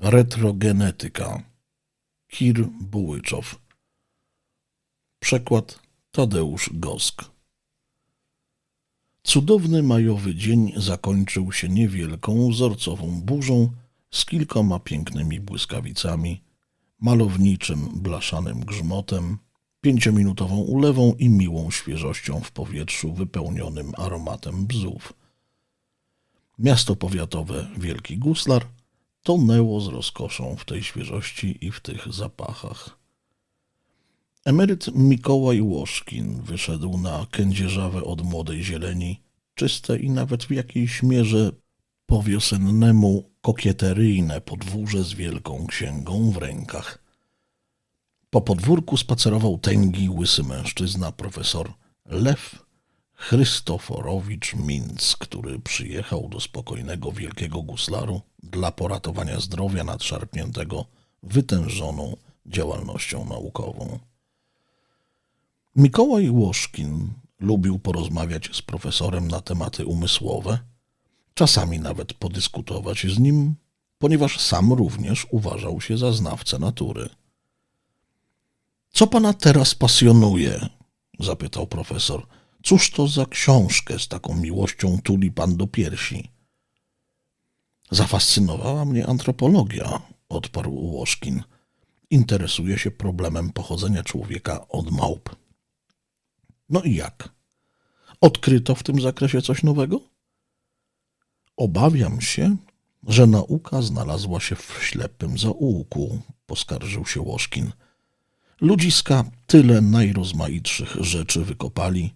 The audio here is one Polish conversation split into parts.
Retrogenetyka. Kir Bułyczow. Przekład Tadeusz Gosk. Cudowny majowy dzień zakończył się niewielką, wzorcową burzą z kilkoma pięknymi błyskawicami, malowniczym, blaszanym grzmotem, pięciominutową ulewą i miłą świeżością w powietrzu wypełnionym aromatem bzów. Miasto powiatowe Wielki Guslar tonęło z rozkoszą w tej świeżości i w tych zapachach. Emeryt Mikołaj Łoszkin wyszedł na kędzierzawe od młodej zieleni, czyste i nawet w jakiejś mierze po wiosennemu kokieteryjne podwórze z wielką księgą w rękach. Po podwórku spacerował tęgi, łysy mężczyzna, profesor Lew Chrystoforowicz Minc, który przyjechał do spokojnego Wielkiego Guslaru dla poratowania zdrowia nadszarpniętego wytężoną działalnością naukową. Mikołaj Łoszkin lubił porozmawiać z profesorem na tematy umysłowe, czasami nawet podyskutować z nim, ponieważ sam również uważał się za znawcę natury. Co pana teraz pasjonuje? zapytał profesor. Cóż to za książkę z taką miłością tuli pan do piersi? Zafascynowała mnie antropologia, odparł Łoszkin. Interesuje się problemem pochodzenia człowieka od małp. No i jak? Odkryto w tym zakresie coś nowego? Obawiam się, że nauka znalazła się w ślepym zaułku, poskarżył się Łoszkin. Ludziska tyle najrozmaitszych rzeczy wykopali,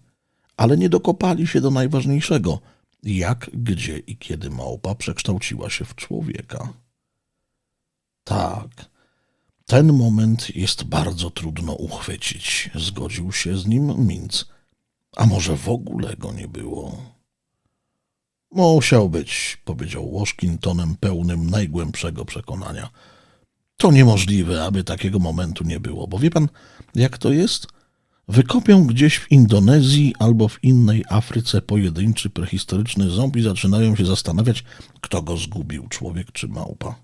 ale nie dokopali się do najważniejszego, jak, gdzie i kiedy małpa przekształciła się w człowieka. Tak, ten moment jest bardzo trudno uchwycić, zgodził się z nim Minc. A może w ogóle go nie było? Musiał być, powiedział Łoszkin tonem pełnym najgłębszego przekonania. To niemożliwe, aby takiego momentu nie było, bo wie pan, jak to jest? Wykopią gdzieś w Indonezji albo w innej Afryce pojedynczy prehistoryczny ząb i zaczynają się zastanawiać, kto go zgubił, człowiek czy małpa.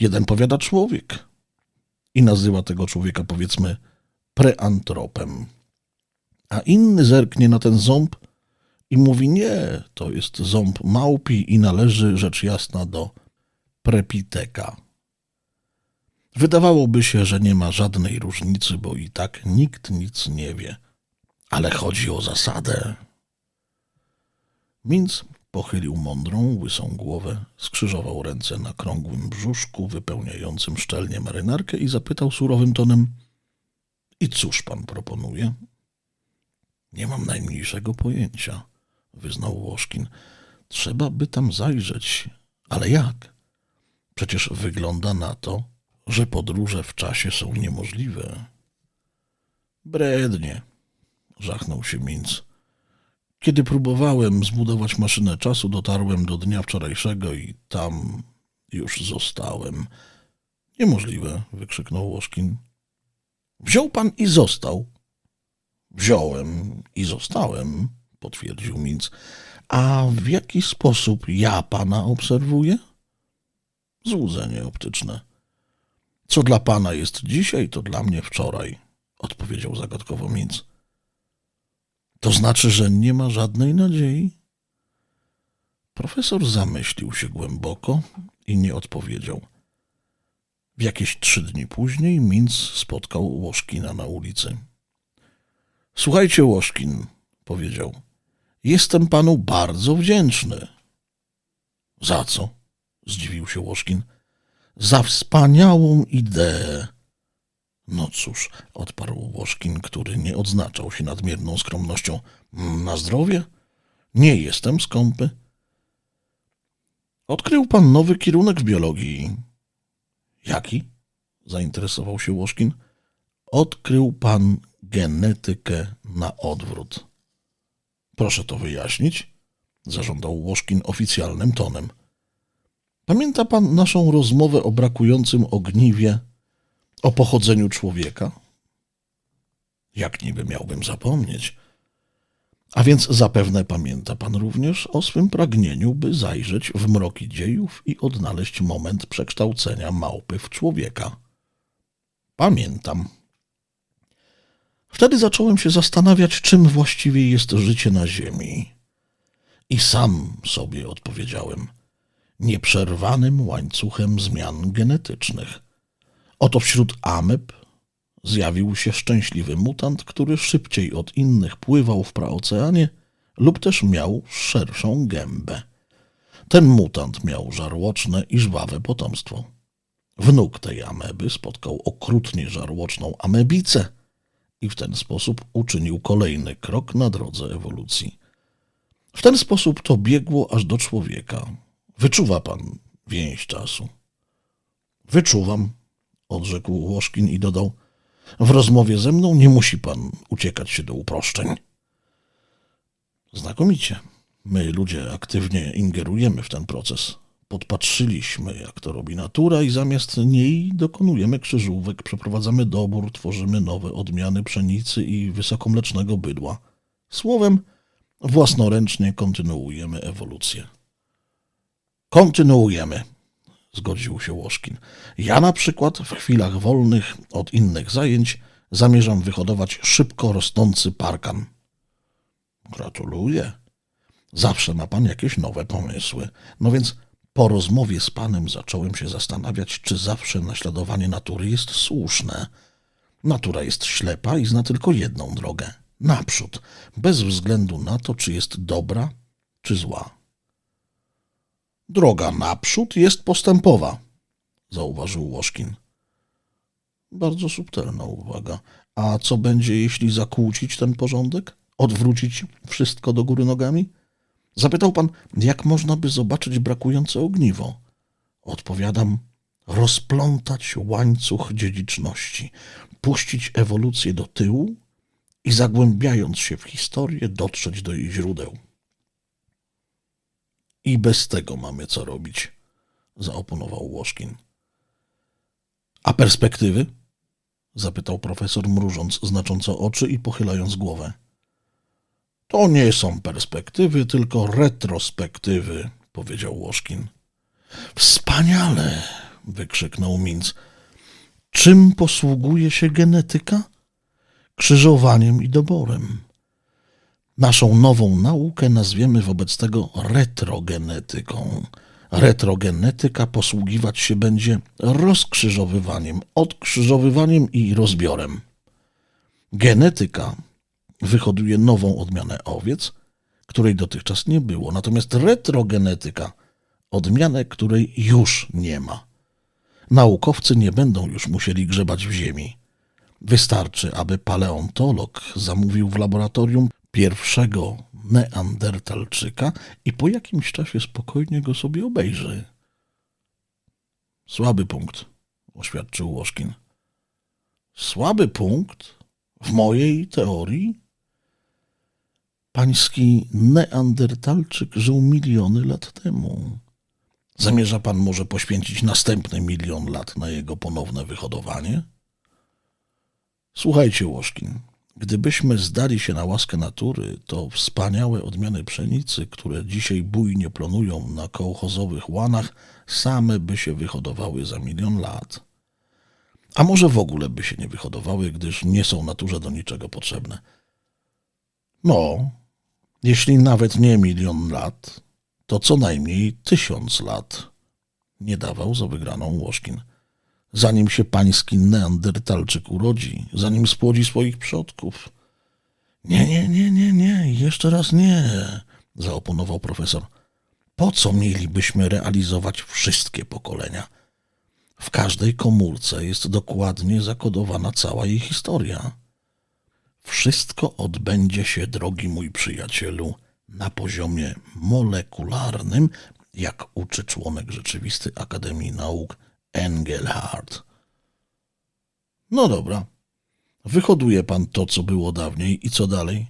Jeden powiada człowiek i nazywa tego człowieka, powiedzmy, preantropem, a inny zerknie na ten ząb i mówi, nie, to jest ząb małpi i należy, rzecz jasna, do prepiteka. Wydawałoby się, że nie ma żadnej różnicy, bo i tak nikt nic nie wie. Ale chodzi o zasadę. Minc pochylił mądrą, łysą głowę, skrzyżował ręce na krągłym brzuszku wypełniającym szczelnie marynarkę i zapytał surowym tonem I cóż pan proponuje? Nie mam najmniejszego pojęcia, wyznał Łoszkin. Trzeba by tam zajrzeć. Ale jak? Przecież wygląda na to, że podróże w czasie są niemożliwe. Brednie, żachnął się Minc. Kiedy próbowałem zbudować maszynę czasu, dotarłem do dnia wczorajszego i tam już zostałem. Niemożliwe, wykrzyknął Łoszkin. Wziął pan i został. Wziąłem i zostałem, potwierdził Minc. A w jaki sposób ja pana obserwuję? Złudzenie optyczne. Co dla pana jest dzisiaj, to dla mnie wczoraj, odpowiedział zagadkowo Minc. To znaczy, że nie ma żadnej nadziei? Profesor zamyślił się głęboko i nie odpowiedział. W jakieś trzy dni później Minc spotkał Łoszkina na ulicy. Słuchajcie, Łoszkin, powiedział, jestem panu bardzo wdzięczny. Za co? zdziwił się Łoszkin. Za wspaniałą ideę. No cóż, odparł Łoszkin, który nie odznaczał się nadmierną skromnością. Na zdrowie? Nie jestem skąpy. Odkrył pan nowy kierunek w biologii. Jaki? zainteresował się Łoszkin. Odkrył pan genetykę na odwrót. Proszę to wyjaśnić, zażądał Łoszkin oficjalnym tonem. Pamięta pan naszą rozmowę o brakującym ogniwie, o pochodzeniu człowieka? Jak niby miałbym zapomnieć? A więc zapewne pamięta pan również o swym pragnieniu, by zajrzeć w mroki dziejów i odnaleźć moment przekształcenia małpy w człowieka. Pamiętam. Wtedy zacząłem się zastanawiać, czym właściwie jest życie na Ziemi. I sam sobie odpowiedziałem nieprzerwanym łańcuchem zmian genetycznych. Oto wśród ameb zjawił się szczęśliwy mutant, który szybciej od innych pływał w praoceanie lub też miał szerszą gębę. Ten mutant miał żarłoczne i żwawe potomstwo. Wnuk tej ameby spotkał okrutnie żarłoczną amebicę i w ten sposób uczynił kolejny krok na drodze ewolucji. W ten sposób to biegło aż do człowieka. Wyczuwa pan więź czasu. Wyczuwam, odrzekł Łoszkin i dodał. W rozmowie ze mną nie musi pan uciekać się do uproszczeń. Znakomicie. My, ludzie, aktywnie ingerujemy w ten proces. Podpatrzyliśmy, jak to robi natura, i zamiast niej dokonujemy krzyżówek, przeprowadzamy dobór, tworzymy nowe odmiany pszenicy i wysokomlecznego bydła. Słowem, własnoręcznie kontynuujemy ewolucję. Kontynuujemy, zgodził się Łoszkin. Ja na przykład w chwilach wolnych od innych zajęć zamierzam wyhodować szybko rosnący parkan. Gratuluję. Zawsze ma pan jakieś nowe pomysły. No więc po rozmowie z panem zacząłem się zastanawiać, czy zawsze naśladowanie natury jest słuszne. Natura jest ślepa i zna tylko jedną drogę naprzód, bez względu na to, czy jest dobra, czy zła. Droga naprzód jest postępowa, zauważył Łoszkin. Bardzo subtelna uwaga. A co będzie, jeśli zakłócić ten porządek? Odwrócić wszystko do góry nogami? Zapytał pan, jak można by zobaczyć brakujące ogniwo. Odpowiadam, rozplątać łańcuch dziedziczności, puścić ewolucję do tyłu i zagłębiając się w historię, dotrzeć do jej źródeł. I bez tego mamy co robić, zaoponował Łoszkin. A perspektywy? zapytał profesor, mrużąc znacząco oczy i pochylając głowę. To nie są perspektywy, tylko retrospektywy, powiedział Łoszkin. Wspaniale! wykrzyknął Minc. Czym posługuje się genetyka? Krzyżowaniem i doborem. Naszą nową naukę nazwiemy wobec tego retrogenetyką. Retrogenetyka posługiwać się będzie rozkrzyżowywaniem, odkrzyżowywaniem i rozbiorem. Genetyka wyhoduje nową odmianę owiec, której dotychczas nie było, natomiast retrogenetyka odmianę, której już nie ma. Naukowcy nie będą już musieli grzebać w ziemi. Wystarczy, aby paleontolog zamówił w laboratorium pierwszego neandertalczyka i po jakimś czasie spokojnie go sobie obejrzy. Słaby punkt, oświadczył Łoszkin. Słaby punkt? W mojej teorii? Pański neandertalczyk żył miliony lat temu. Zamierza pan może poświęcić następny milion lat na jego ponowne wyhodowanie? Słuchajcie, Łoszkin, gdybyśmy zdali się na łaskę natury, to wspaniałe odmiany pszenicy, które dzisiaj bujnie plonują na kołchozowych łanach, same by się wyhodowały za milion lat. A może w ogóle by się nie wyhodowały, gdyż nie są naturze do niczego potrzebne. No, jeśli nawet nie milion lat, to co najmniej tysiąc lat. Nie dawał za wygraną Łoszkin zanim się pański neandertalczyk urodzi, zanim spłodzi swoich przodków. Nie, nie, nie, nie, nie, jeszcze raz nie, zaoponował profesor. Po co mielibyśmy realizować wszystkie pokolenia? W każdej komórce jest dokładnie zakodowana cała jej historia. Wszystko odbędzie się, drogi mój przyjacielu, na poziomie molekularnym, jak uczy członek rzeczywisty Akademii Nauk Engelhardt. No dobra. Wyhoduje pan to, co było dawniej i co dalej?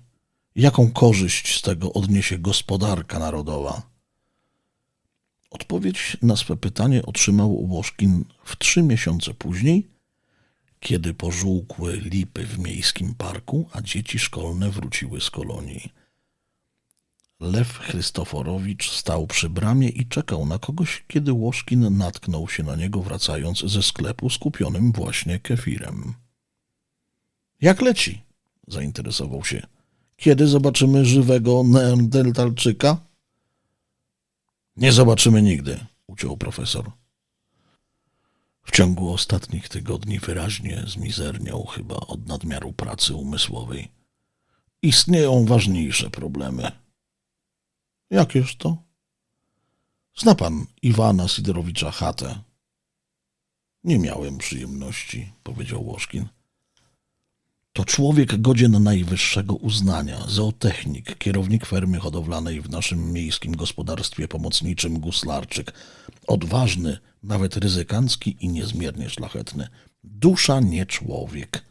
Jaką korzyść z tego odniesie gospodarka narodowa? Odpowiedź na swe pytanie otrzymał Łoszkin w trzy miesiące później, kiedy pożółkły lipy w miejskim parku, a dzieci szkolne wróciły z kolonii. Lew Chrystoforowicz stał przy bramie i czekał na kogoś, kiedy Łoszkin natknął się na niego wracając ze sklepu skupionym właśnie kefirem. Jak leci? zainteresował się. Kiedy zobaczymy żywego neandertalczyka? Nie zobaczymy nigdy, uciął profesor. W ciągu ostatnich tygodni wyraźnie zmizerniał chyba od nadmiaru pracy umysłowej. Istnieją ważniejsze problemy. Jakież to? Zna pan Iwana Sidorowicza chatę? Nie miałem przyjemności, powiedział Łoszkin. To człowiek godzien najwyższego uznania, zootechnik, kierownik fermy hodowlanej w naszym miejskim gospodarstwie pomocniczym Guslarczyk. Odważny, nawet ryzykancki i niezmiernie szlachetny. Dusza nie człowiek.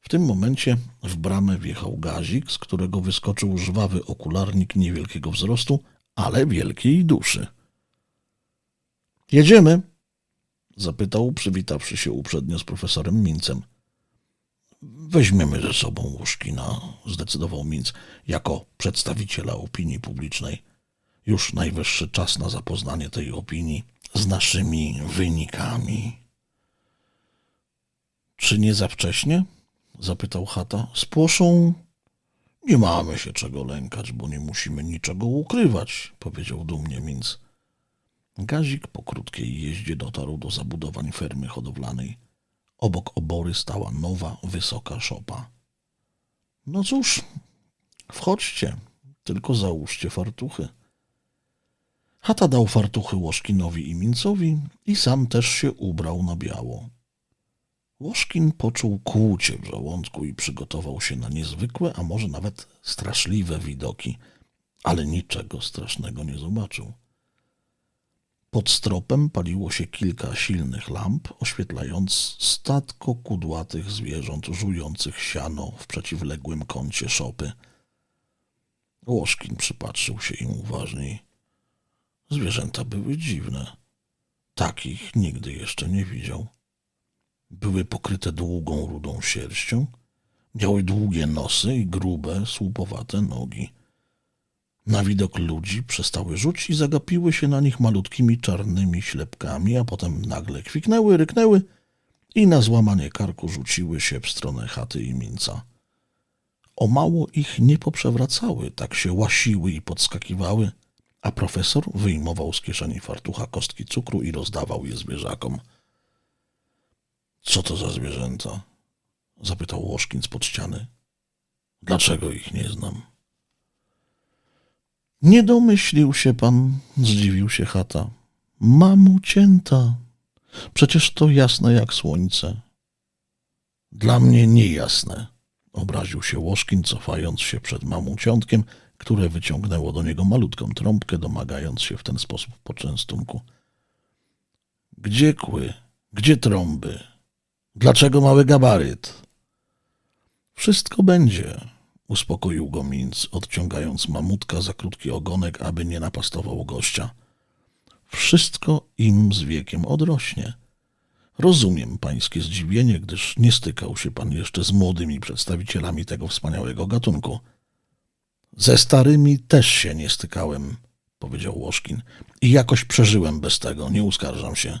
W tym momencie w bramę wjechał gazik, z którego wyskoczył żwawy okularnik niewielkiego wzrostu, ale wielkiej duszy. Jedziemy? zapytał, przywitawszy się uprzednio z profesorem Mincem. Weźmiemy ze sobą Łuszkina, zdecydował Minc, jako przedstawiciela opinii publicznej. Już najwyższy czas na zapoznanie tej opinii z naszymi wynikami. Czy nie za wcześnie? Zapytał Chata. Spłoszą. Nie mamy się czego lękać, bo nie musimy niczego ukrywać, powiedział dumnie Minc. Gazik po krótkiej jeździe dotarł do zabudowań fermy hodowlanej. Obok obory stała nowa, wysoka szopa. No cóż, wchodźcie, tylko załóżcie fartuchy. Chata dał fartuchy Łoszkinowi i Mincowi i sam też się ubrał na biało. Łoszkin poczuł kłucie w żołądku i przygotował się na niezwykłe, a może nawet straszliwe widoki, ale niczego strasznego nie zobaczył. Pod stropem paliło się kilka silnych lamp, oświetlając statko kudłatych zwierząt żujących siano w przeciwległym kącie szopy. Łoszkin przypatrzył się im uważniej. Zwierzęta były dziwne. Takich nigdy jeszcze nie widział. Były pokryte długą, rudą sierścią, miały długie nosy i grube, słupowate nogi. Na widok ludzi przestały rzuć i zagapiły się na nich malutkimi czarnymi ślepkami, a potem nagle kwiknęły, ryknęły i na złamanie karku rzuciły się w stronę chaty i minca. O mało ich nie poprzewracały, tak się łasiły i podskakiwały, a profesor wyjmował z kieszeni fartucha kostki cukru i rozdawał je zwierzakom. Co to za zwierzęta? zapytał Łoszkin spod ściany. Dlaczego ich nie znam? Nie domyślił się pan, zdziwił się chata. Mamucięta. Przecież to jasne jak słońce. Dla mnie niejasne, obraził się Łoszkin, cofając się przed mamuciątkiem, które wyciągnęło do niego malutką trąbkę, domagając się w ten sposób poczęstunku. Gdzie kły? Gdzie trąby? Dlaczego mały gabaryt? Wszystko będzie, uspokoił go Minc, odciągając mamutka za krótki ogonek, aby nie napastował gościa. Wszystko im z wiekiem odrośnie. Rozumiem pańskie zdziwienie, gdyż nie stykał się pan jeszcze z młodymi przedstawicielami tego wspaniałego gatunku. Ze starymi też się nie stykałem, powiedział Łoszkin. I jakoś przeżyłem bez tego, nie uskarżam się.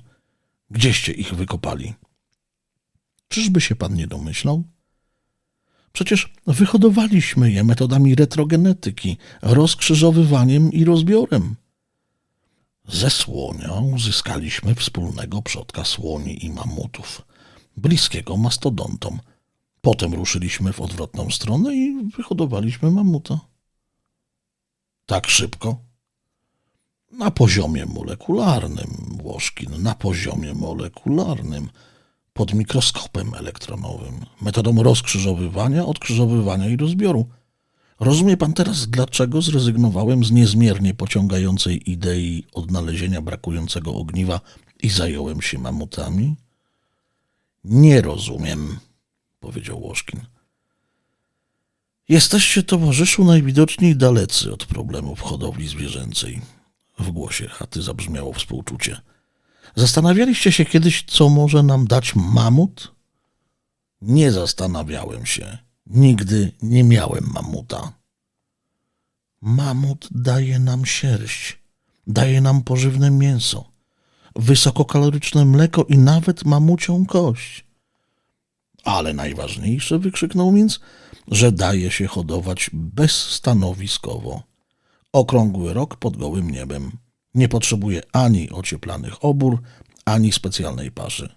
Gdzieście ich wykopali? Czyżby się pan nie domyślał? Przecież wyhodowaliśmy je metodami retrogenetyki, rozkrzyżowywaniem i rozbiorem. Ze słonia uzyskaliśmy wspólnego przodka słoni i mamutów, bliskiego mastodontom. Potem ruszyliśmy w odwrotną stronę i wyhodowaliśmy mamuta. Tak szybko? Na poziomie molekularnym, Łoszkin, na poziomie molekularnym – pod mikroskopem elektronowym, metodą rozkrzyżowywania, odkrzyżowywania i rozbioru. Rozumie pan teraz, dlaczego zrezygnowałem z niezmiernie pociągającej idei odnalezienia brakującego ogniwa i zająłem się mamutami? Nie rozumiem, powiedział Łoszkin. Jesteście, towarzyszu, najwidoczniej dalecy od problemów hodowli zwierzęcej. W głosie chaty zabrzmiało współczucie. Zastanawialiście się kiedyś, co może nam dać mamut? Nie zastanawiałem się. Nigdy nie miałem mamuta. Mamut daje nam sierść, daje nam pożywne mięso, wysokokaloryczne mleko i nawet mamucią kość. Ale najważniejsze, wykrzyknął Minc, że daje się hodować bezstanowiskowo. Okrągły rok pod gołym niebem. Nie potrzebuje ani ocieplanych obór, ani specjalnej paszy.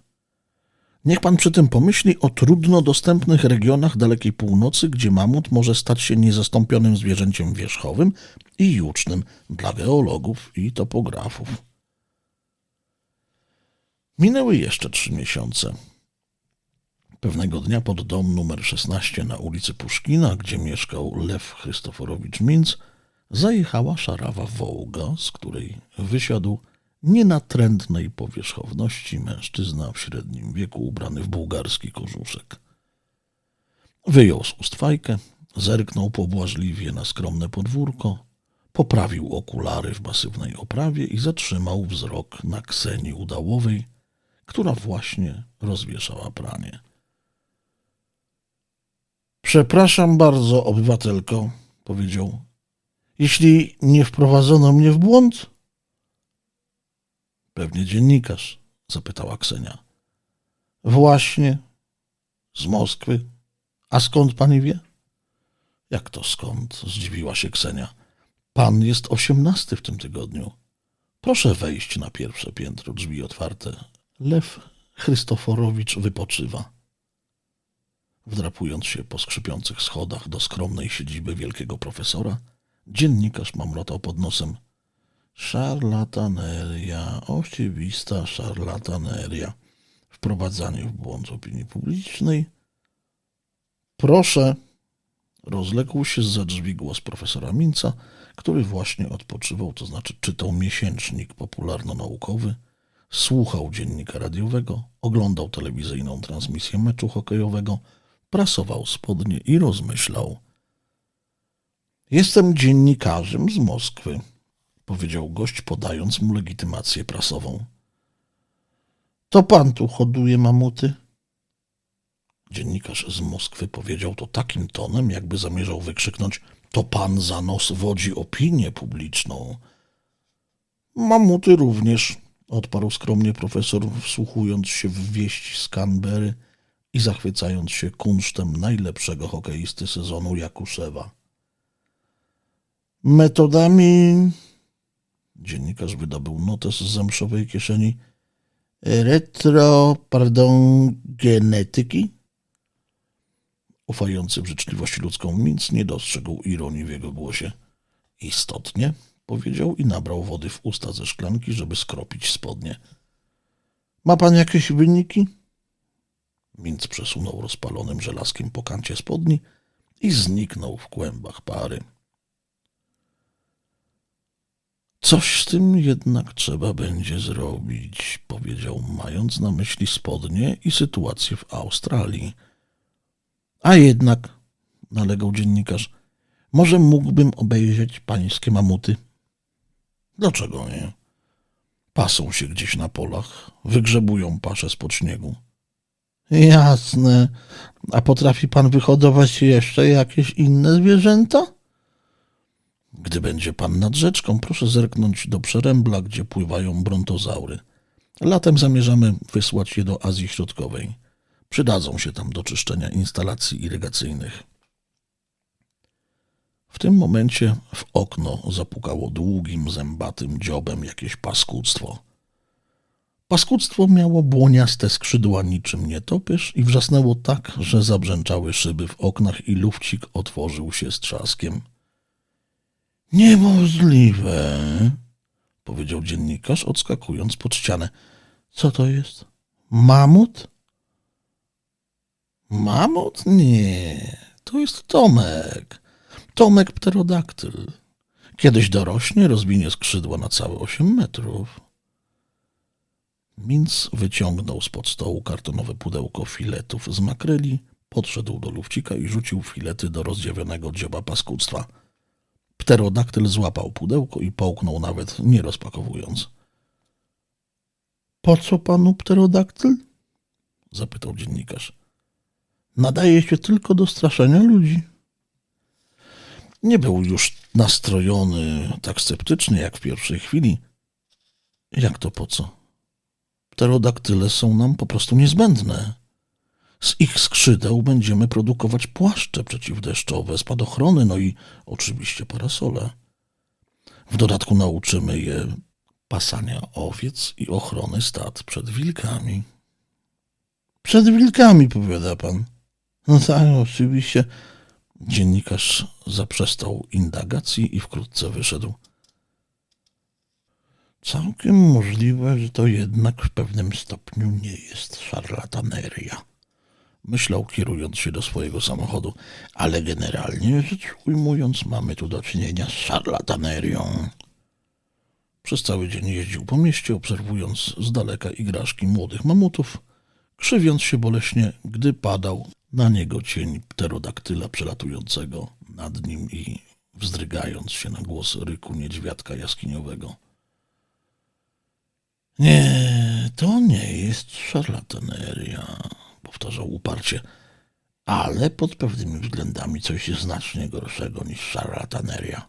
Niech pan przy tym pomyśli o trudno dostępnych regionach dalekiej północy, gdzie mamut może stać się niezastąpionym zwierzęciem wierzchowym i jucznym dla geologów i topografów. Minęły jeszcze trzy miesiące. Pewnego dnia pod dom numer 16 na ulicy Puszkina, gdzie mieszkał Lew Chrystoforowicz Minc, zajechała szarawa wołga, z której wysiadł nienatrętnej powierzchowności mężczyzna w średnim wieku ubrany w bułgarski kożuszek. Wyjął z ust fajkę, zerknął pobłażliwie na skromne podwórko, poprawił okulary w masywnej oprawie i zatrzymał wzrok na Ksenii Udałowej, która właśnie rozwieszała pranie. Przepraszam bardzo, obywatelko, powiedział. Jeśli nie wprowadzono mnie w błąd? Pewnie dziennikarz, zapytała Ksenia. Właśnie. Z Moskwy. A skąd pani wie? Jak to skąd? Zdziwiła się Ksenia. Pan jest osiemnasty w tym tygodniu. Proszę wejść na pierwsze piętro, drzwi otwarte. Lew Chrystoforowicz wypoczywa. Wdrapując się po skrzypiących schodach do skromnej siedziby wielkiego profesora, dziennikarz mamrotał pod nosem. Szarlataneria, oczywista szarlataneria. Wprowadzanie w błąd opinii publicznej. Proszę, rozległ się za drzwi głos profesora Minca, który właśnie odpoczywał, to znaczy czytał miesięcznik popularno-naukowy, słuchał dziennika radiowego, oglądał telewizyjną transmisję meczu hokejowego, prasował spodnie i rozmyślał. Jestem dziennikarzem z Moskwy, powiedział gość, podając mu legitymację prasową. To pan tu hoduje mamuty? Dziennikarz z Moskwy powiedział to takim tonem, jakby zamierzał wykrzyknąć: To pan za nos wodzi opinię publiczną. Mamuty również, odparł skromnie profesor, wsłuchując się w wieści z Canberry i zachwycając się kunsztem najlepszego hokeisty sezonu Jakuszewa. Metodami. Dziennikarz wydobył notes z zamszowej kieszeni. Retro, pardon, genetyki? Ufający w życzliwość ludzką Minc nie dostrzegł ironii w jego głosie. Istotnie, powiedział i nabrał wody w usta ze szklanki, żeby skropić spodnie. Ma pan jakieś wyniki? Minc przesunął rozpalonym żelazkiem po kancie spodni i zniknął w kłębach pary. Coś z tym jednak trzeba będzie zrobić, powiedział, mając na myśli spodnie i sytuację w Australii. A jednak, nalegał dziennikarz, może mógłbym obejrzeć pańskie mamuty? Dlaczego nie? Pasą się gdzieś na polach, wygrzebują pasze spod śniegu. Jasne. A potrafi pan wyhodować jeszcze jakieś inne zwierzęta? Gdy będzie pan nad rzeczką, proszę zerknąć do przerębla, gdzie pływają brontozaury. Latem zamierzamy wysłać je do Azji Środkowej. Przydadzą się tam do czyszczenia instalacji irygacyjnych. W tym momencie w okno zapukało długim, zębatym dziobem jakieś paskudztwo. Paskudztwo miało błoniaste skrzydła niczym nietoperz i wrzasnęło tak, że zabrzęczały szyby w oknach i lufcik otworzył się z trzaskiem. Niemożliwe, powiedział dziennikarz, odskakując pod ścianę. Co to jest? Mamut? Mamut? Nie, to jest Tomek. Tomek pterodaktyl. Kiedyś dorośnie, rozwinie skrzydła na całe osiem metrów. Minc wyciągnął spod stołu kartonowe pudełko filetów z makreli, podszedł do lufcika i rzucił filety do rozdziawionego dzioba paskudztwa. Pterodaktyl złapał pudełko i połknął nawet, nie rozpakowując. Po co panu pterodaktyl? zapytał dziennikarz. Nadaje się tylko do straszenia ludzi. Nie był już nastrojony tak sceptycznie jak w pierwszej chwili. Jak to po co? Pterodaktyle są nam po prostu niezbędne. Z ich skrzydeł będziemy produkować płaszcze przeciwdeszczowe, spadochrony, no i oczywiście parasole. W dodatku nauczymy je pasania owiec i ochrony stad przed wilkami. Przed wilkami, powiada pan. No tak, oczywiście. Dziennikarz zaprzestał indagacji i wkrótce wyszedł. Całkiem możliwe, że to jednak w pewnym stopniu nie jest szarlataneria. Myślał, kierując się do swojego samochodu, ale generalnie rzecz ujmując, mamy tu do czynienia z szarlatanerią. Przez cały dzień jeździł po mieście, obserwując z daleka igraszki młodych mamutów, krzywiąc się boleśnie, gdy padał na niego cień pterodaktyla przelatującego nad nim i wzdrygając się na głos ryku niedźwiadka jaskiniowego. Nie, to nie jest szarlataneria, powtarzał uparcie, ale pod pewnymi względami coś znacznie gorszego niż szarlataneria.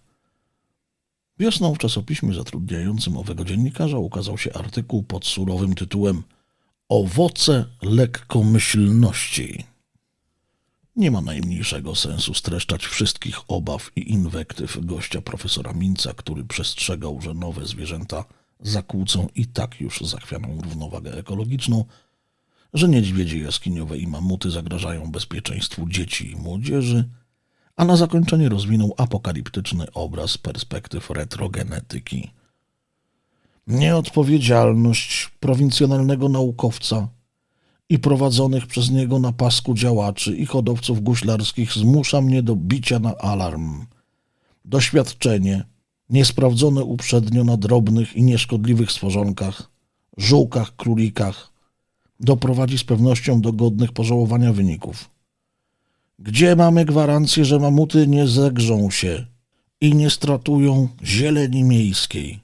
Wiosną w czasopiśmie zatrudniającym owego dziennikarza ukazał się artykuł pod surowym tytułem Owoce lekkomyślności. Nie ma najmniejszego sensu streszczać wszystkich obaw i inwektyw gościa profesora Minca, który przestrzegał, że nowe zwierzęta zakłócą i tak już zachwianą równowagę ekologiczną, że niedźwiedzie jaskiniowe i mamuty zagrażają bezpieczeństwu dzieci i młodzieży, a na zakończenie rozwinął apokaliptyczny obraz perspektyw retrogenetyki. Nieodpowiedzialność prowincjonalnego naukowca i prowadzonych przez niego na pasku działaczy i hodowców guślarskich zmusza mnie do bicia na alarm. Doświadczenie, niesprawdzone uprzednio na drobnych i nieszkodliwych stworzonkach, żółkach, królikach, doprowadzi z pewnością do godnych pożałowania wyników. Gdzie mamy gwarancję, że mamuty nie zegrzą się i nie stratują zieleni miejskiej,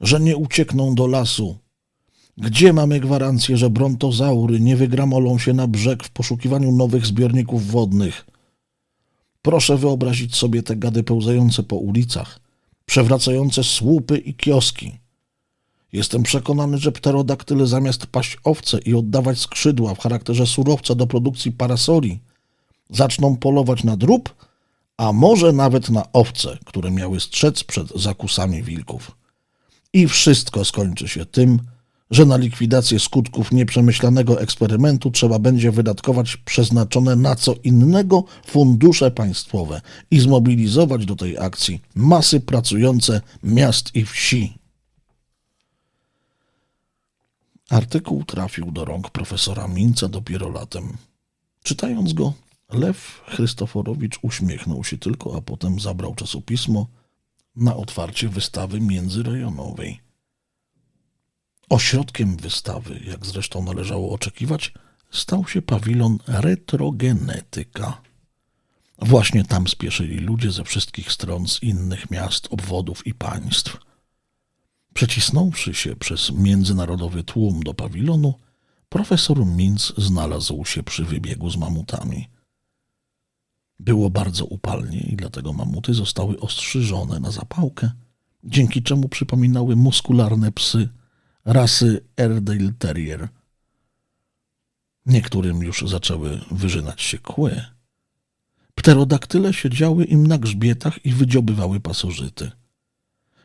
że nie uciekną do lasu? Gdzie mamy gwarancję, że brontozaury nie wygramolą się na brzeg w poszukiwaniu nowych zbiorników wodnych? Proszę wyobrazić sobie te gady pełzające po ulicach, przewracające słupy i kioski. Jestem przekonany, że pterodaktyle zamiast paść owce i oddawać skrzydła w charakterze surowca do produkcji parasoli, zaczną polować na drób, a może nawet na owce, które miały strzec przed zakusami wilków. I wszystko skończy się tym, że na likwidację skutków nieprzemyślanego eksperymentu trzeba będzie wydatkować przeznaczone na co innego fundusze państwowe i zmobilizować do tej akcji masy pracujące miast i wsi. Artykuł trafił do rąk profesora Minca dopiero latem. Czytając go, Lew Chrystoforowicz uśmiechnął się tylko, a potem zabrał czasopismo na otwarcie wystawy międzyrejonowej. Ośrodkiem wystawy, jak zresztą należało oczekiwać, stał się pawilon retrogenetyka. Właśnie tam spieszyli ludzie ze wszystkich stron z innych miast, obwodów i państw. Przecisnąwszy się przez międzynarodowy tłum do pawilonu, profesor Minc znalazł się przy wybiegu z mamutami. Było bardzo upalnie i dlatego mamuty zostały ostrzyżone na zapałkę, dzięki czemu przypominały muskularne psy rasy Airedale Terrier. Niektórym już zaczęły wyrzynać się kły. Pterodaktyle siedziały im na grzbietach i wydziobywały pasożyty.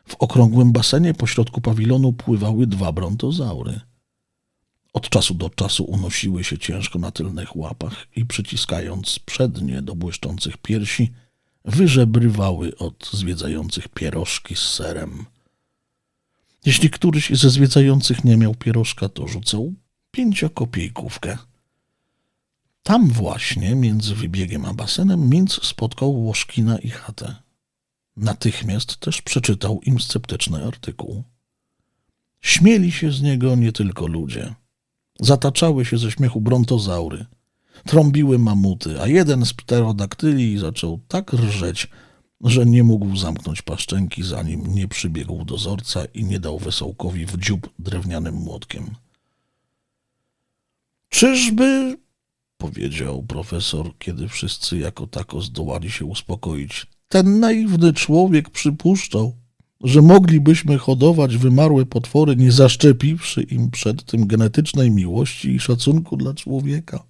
W okrągłym basenie pośrodku pawilonu pływały dwa brontozaury. Od czasu do czasu unosiły się ciężko na tylnych łapach i przyciskając przednie do błyszczących piersi, wyżebrywały od zwiedzających pierożki z serem. Jeśli któryś ze zwiedzających nie miał pierożka, to rzucał pięciokopiejkówkę. Tam właśnie, między wybiegiem a basenem, Minc spotkał Łoszkina i chatę. Natychmiast też przeczytał im sceptyczny artykuł. Śmieli się z niego nie tylko ludzie. Zataczały się ze śmiechu brontozaury. Trąbiły mamuty, a jeden z pterodaktyli zaczął tak rżeć, że nie mógł zamknąć paszczęki, zanim nie przybiegł dozorca i nie dał wesołkowi w dziób drewnianym młotkiem. Czyżby, powiedział profesor, kiedy wszyscy jako tako zdołali się uspokoić, Ten naiwny człowiek przypuszczał, że moglibyśmy hodować wymarłe potwory, nie zaszczepiwszy im przed tym genetycznej miłości i szacunku dla człowieka.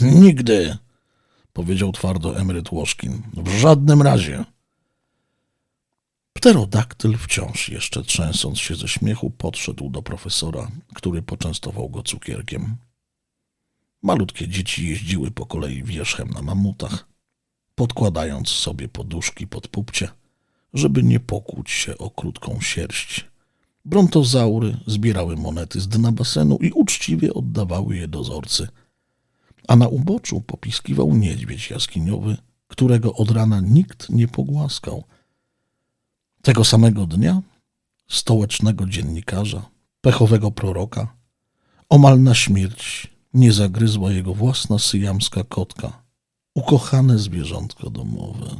Nigdy, powiedział twardo emeryt Łoszkin. W żadnym razie. Pterodaktyl wciąż jeszcze trzęsąc się ze śmiechu podszedł do profesora, który poczęstował go cukierkiem. Malutkie dzieci jeździły po kolei wierzchem na mamutach, podkładając sobie poduszki pod pupcie, żeby nie pokłuć się o krótką sierść. Brontozaury zbierały monety z dna basenu i uczciwie oddawały je dozorcy, a na uboczu popiskiwał niedźwiedź jaskiniowy, którego od rana nikt nie pogłaskał. Tego samego dnia stołecznego dziennikarza, pechowego proroka, omal na śmierć nie zagryzła jego własna syjamska kotka, ukochane zwierzątko domowe.